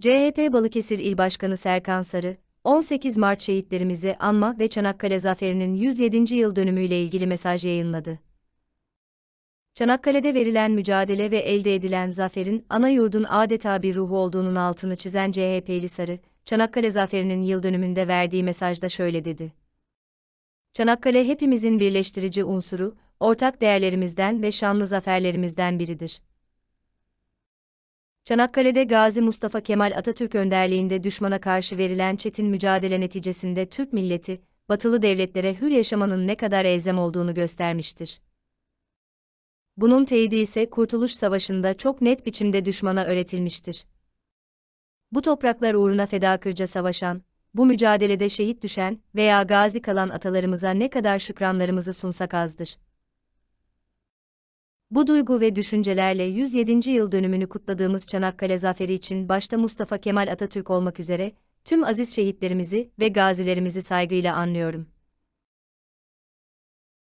CHP Balıkesir İl Başkanı Serkan Sarı, 18 Mart şehitlerimizi anma ve Çanakkale Zaferi'nin 107. yıl dönümüyle ilgili mesaj yayınladı. Çanakkale'de verilen mücadele ve elde edilen zaferin ana yurdun adeta bir ruhu olduğunun altını çizen CHP'li Sarı, Çanakkale Zaferi'nin yıl dönümünde verdiği mesajda şöyle dedi. Çanakkale hepimizin birleştirici unsuru, ortak değerlerimizden ve şanlı zaferlerimizden biridir. Çanakkale'de Gazi Mustafa Kemal Atatürk önderliğinde düşmana karşı verilen çetin mücadele neticesinde Türk milleti, batılı devletlere hür yaşamanın ne kadar elzem olduğunu göstermiştir. Bunun teyidi ise Kurtuluş Savaşı'nda çok net biçimde düşmana öğretilmiştir. Bu topraklar uğruna fedakırca savaşan, bu mücadelede şehit düşen veya gazi kalan atalarımıza ne kadar şükranlarımızı sunsak azdır. Bu duygu ve düşüncelerle 107. yıl dönümünü kutladığımız Çanakkale Zaferi için başta Mustafa Kemal Atatürk olmak üzere, tüm aziz şehitlerimizi ve gazilerimizi saygıyla anlıyorum.